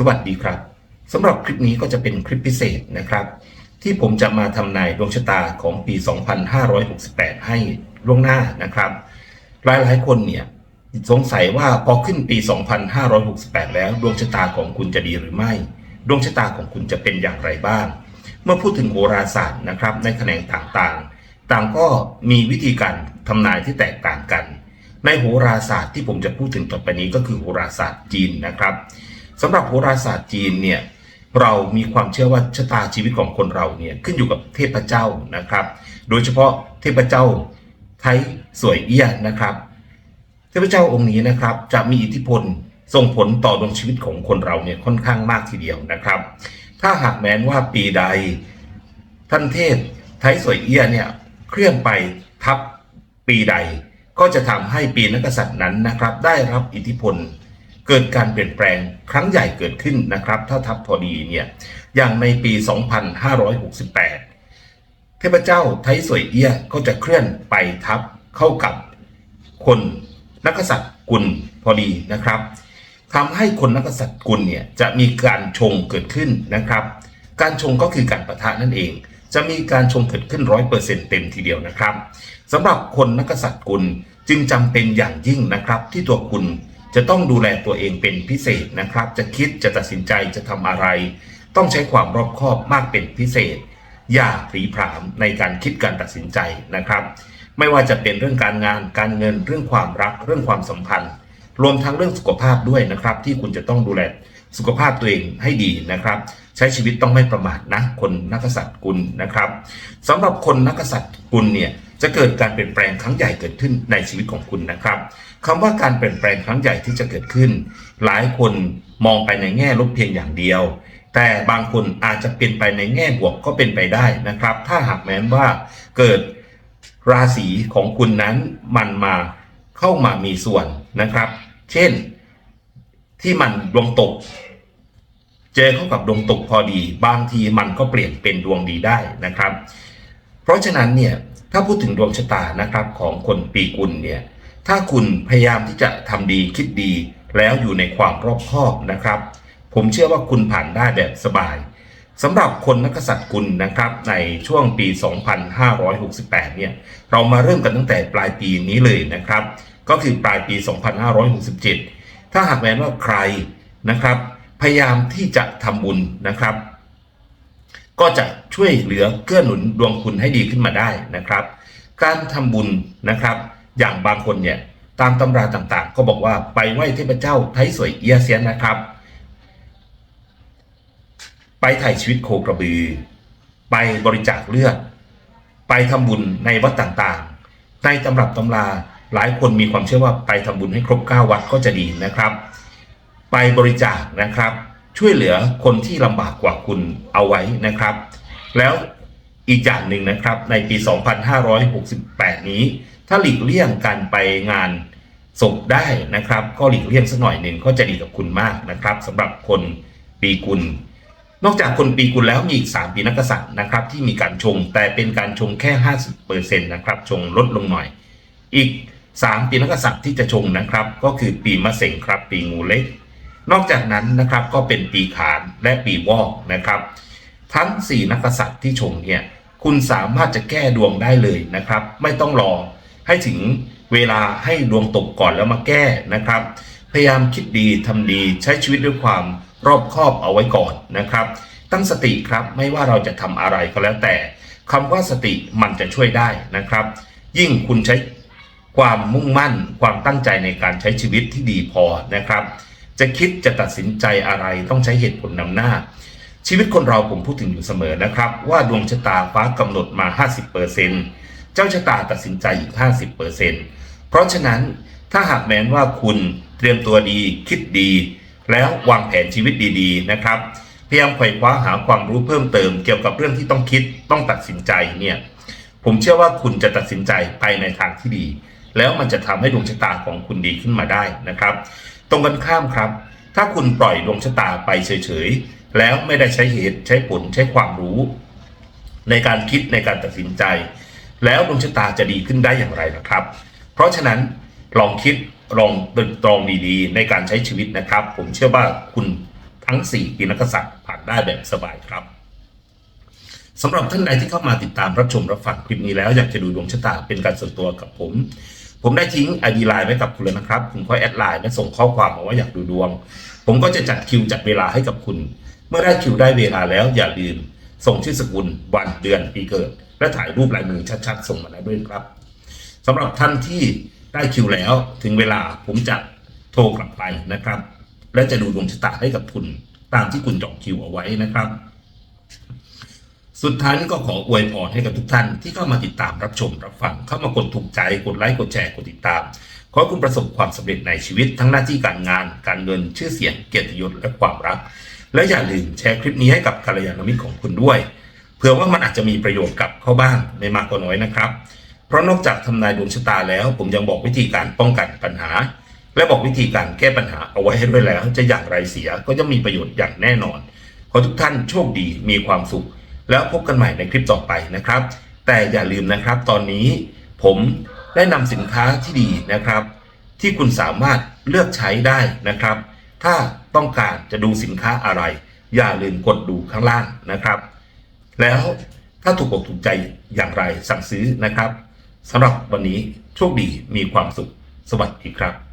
สวัสดีครับสำหรับคลิปนี้ก็จะเป็นคลิปพิเศษนะครับ ที่ผมจะมาทำนายดวงชะตาของปี 2568 ให้ล่วงหน้านะครับ หลายๆคนเนี่ยสงสัยว่าพอขึ้นปี 2568 แล้วดวงชะตาของคุณจะดีหรือไม่ ดวงชะตาของคุณจะเป็นอย่างไรบ้าง เมื่อพูดถึงโหราศาสตร์นะครับ ในแขนงต่างๆ ต่างก็มีวิธีการทำนายที่แตกต่างกัน ในโหราศาสตร์ที่ผมจะพูดถึงต่อไปนี้ก็คือโหราศาสตร์จีนนะครับ สำหรับโหราศาสตร์จีนเนี่ยเรามีความเชื่อว่าชะตาชีวิตของคนเราเนี่ยขึ้นอยู่กับเทพเจ้านะครับ โดยเฉพาะเทพเจ้าไทสวยเอี้ยนะครับ เทพเจ้าองค์นี้นะครับจะมีอิทธิพลส่งผลต่อดวงชีวิตของคนเราเนี่ยค่อนข้างมากทีเดียวนะครับ ถ้าหากแม้นว่าปีใดท่านเทพไทสวยเอี้ยเนี่ยเคลื่อนไปทับปีใด ก็จะทำให้ปีนักกษัตริย์นั้นนะครับ ได้รับอิทธิพล เกิดการเปลี่ยนแปลงครั้งใหญ่เกิดขึ้นนะครับ ถ้าทับพอดีเนี่ยอย่างในปี 2568 เทพเจ้าไทยสวยเอี้ยก็จะเคลื่อนไปทับเข้ากับคนนักษัตริย์กุลพอดีนะครับทำให้คนนักษัตริย์กุลเนี่ยจะมีการชงเกิดขึ้นนะครับ การชงก็คือการประทะนั่นเอง จะมีการชงเกิดขึ้นร้อยเปอร์เซ็นต์เต็มทีเดียวนะครับสำหรับคนนักกษัตริย์กุลจึงจำเป็นอย่างยิ่งนะครับ ที่ตัวคุณ จะต้องดูแลตัวเองเป็นพิเศษนะครับ จะคิดจะตัดสินใจจะทำอะไร ต้องใช้ความรอบคอบมากเป็นพิเศษ อย่าผลีผลามในการคิดการตัดสินใจนะครับ ไม่ว่าจะเป็นเรื่องการงานการเงินเรื่องความรักเรื่องความสัมพันธ์ รวมทั้งเรื่องสุขภาพด้วยนะครับ ที่คุณจะต้องดูแลสุขภาพตัวเองให้ดีนะครับ ใช้ชีวิตต้องไม่ประมาทนะคนนักษัตริย์กุลนะครับสำหรับคนนักกษัตริย์กุลเนี่ย จะเกิดการเปลี่ยนแปลงครั้งใหญ่เกิดขึ้นในชีวิตของคุณนะครับคำว่าการเปลี่ยนแปลงครั้งใหญ่ที่จะเกิดขึ้น หลายคนมองไปในแง่ลบเพียงอย่างเดียว แต่บางคนอาจจะเป็นไปในแง่บวกก็เป็นไปได้นะครับ ถ้าหากแม้นว่าเกิดราศีของคุณนั้นมันมาเข้ามามีส่วนนะครับ เช่นที่มันดวงตก เจอเข้ากับดวงตกพอดี บางทีมันก็เปลี่ยนเป็นดวงดีได้นะครับ เพราะฉะนั้นเนี่ย ถ้าพูดถึงดวงชะตานะครับของคนปีกุลเนี่ยถ้าคุณพยายามที่จะทำดีคิดดีแล้วอยู่ในความรอบคอบนะครับ ผมเชื่อว่าคุณผ่านได้แบบสบายสำหรับคนนักษัตริย์กุลนะครับในช่วงปี 2568 เนี่ยเรามาเริ่มกันตั้งแต่ปลายปีนี้เลยนะครับ ก็คือปลายปี 2567 ถ้าหากแม้ว่าใครนะครับ พยายามที่จะทำบุญนะครับ ก็จะ ช่วยเหลือเกื้อหนุนดวงคุณให้ดีขึ้นมาได้นะครับ การทำบุญนะครับ อย่างบางคนเนี่ยตามตำราต่างๆ ก็บอกว่าไปไหว้เทพเจ้าไทยสวยเอียเซียนนะครับ ไปถ่ายชีวิตโคกระบือ ไปบริจาคเลือด ไปทำบุญในวัดต่างๆ ในตำรับตำราหลายคนมีความเชื่อว่าไปทำบุญให้ครบ9วัดก็จะดีนะครับ ไปบริจาคนะครับ ช่วยเหลือคนที่ลำบากกว่าคุณเอาไว้นะครับ แล้วอีกอย่างหนึ่งนะครับในปี 2568 นี้ ถ้าหลีกเลี่ยงการไปงานศพได้นะครับ ก็หลีกเลี่ยงสักหน่อยหนึ่งก็จะดีกับคุณมากนะครับสำหรับคนปีกุล นอกจากคนปีกุลแล้วมีอีก 3 ปีนักกษัตริย์นะครับ ที่มีการชงแต่เป็นการชงแค่ 50%นะครับชงลดลงหน่อย อีก 3 ปีนักกษัตริย์ที่จะชงนะครับ ก็คือปีมะเส็งครับ ปีงูเล็ก นอกจากนั้นนะครับก็เป็นปีขานและปีวอกนะครับ ทั้ง 4 นักษัตริย์ที่ชงเนี่ยคุณสามารถจะแก้ดวงได้เลยนะครับ ไม่ต้องรอให้ถึงเวลาให้ดวงตกก่อนแล้วมาแก้นะครับ พยายามคิดดีทำดีใช้ชีวิตด้วยความรอบคอบเอาไว้ก่อนนะครับ ตั้งสติครับไม่ว่าเราจะทำอะไรก็แล้วแต่คำว่าสติมันจะช่วยได้นะครับ ยิ่งคุณใช้ความมุ่งมั่น ความตั้งใจในการใช้ชีวิตที่ดีพอนะครับ จะคิดจะตัดสินใจอะไรต้องใช้เหตุผลนำหน้า ชีวิตคนเราผมพูดถึงอยู่เสมอนะครับ ว่าดวงชะตาฟ้ากำหนดมา 50%เจ้าชะตาตัดสินใจอีก 50%เพราะฉะนั้นถ้าหากแม้นว่าคุณเตรียมตัวดีคิดดี แล้ววางแผนชีวิตดีๆนะครับพยายามไขว่คว้าหาความรู้เพิ่มเติมเกี่ยวกับเรื่องที่ต้องคิดต้องตัดสินใจเนี่ยผมเชื่อว่าคุณจะตัดสินใจไปในทางที่ดี แล้วมันจะทำให้ดวงชะตาของคุณดีขึ้นมาได้นะครับ ตรงกันข้ามครับ ถ้าคุณปล่อยดวงชะตาไปเฉย แล้วไม่ได้ใช้เหตุใช้ผลใช้ความรู้ ในการคิดในการตัดสินใจ แล้วดวงชะตาจะดีขึ้นได้อย่างไรนะครับ เพราะฉะนั้นลองคิดลองตรึกตรองดีๆ ในการใช้ชีวิตนะครับ ผมเชื่อว่าคุณทั้ง 4 ปีนักกษัตริย์ผ่านได้แบบสบายครับสำหรับท่านใดที่เข้ามาติดตามรับชมรับฟังคลิปนี้แล้วอยากจะดูดวงชะตาเป็นการส่วนตัวกับผม ผมได้ทิ้งไอดีไลน์ไว้กับคุณแล้วนะครับ คุณค่อยแอดไลน์และส่งข้อความมาว่าอยากดูดวง ผมก็จะจัดคิวจัดเวลาให้กับคุณ เมื่อได้คิวได้เวลาแล้วอย่าลืม ส่งชื่อสกุลวันเดือนปีเกิด และถ่ายรูปลายมือชัดๆ ส่งมาได้ด้วยครับสำหรับท่านที่ได้คิวแล้วถึงเวลาผมจะโทรกลับไปนะครับ และจะดูดวงชะตาให้กับคุณตามที่คุณจองคิวเอาไว้นะครับ สุดท้ายนี้ก็ขออวยพรให้กับทุกท่านที่เข้ามาติดตามรับชมรับฟังเข้ามากดถูกใจกดไลค์กดแชร์กดติดตาม ขอให้คุณประสบความสำเร็จในชีวิตทั้งหน้าที่การงาน การเงินชื่อเสียงเกียรติยศและความรัก และอย่าลืมแชร์คลิปนี้ให้กับกัลยาณมิตรของคุณด้วย เผื่อว่ามันอาจจะมีประโยชน์กับเขาบ้างไม่มากก็น้อยนะครับ เพราะนอกจากทำนายดวงชะตาแล้ว ผมยังบอกวิธีการป้องกันปัญหา และบอกวิธีการแก้ปัญหาเอาไว้ให้ด้วยแล้ว จะอย่างไรเสียก็จะมีประโยชน์อย่างแน่นอน ขอทุกท่านโชคดีมีความสุข แล้วพบกันใหม่ในคลิปต่อไปนะครับ แต่อย่าลืมนะครับตอนนี้ผมได้นำสินค้าที่ดีนะครับ ที่คุณสามารถเลือกใช้ได้นะครับ ถ้าต้องการจะดูสินค้าอะไร อย่าลืมกดดูข้างล่างนะครับ แล้วถ้าถูกอกถูกใจอย่างไรสั่งซื้อนะครับสำหรับวันนี้โชคดีมีความสุข สวัสดีครับ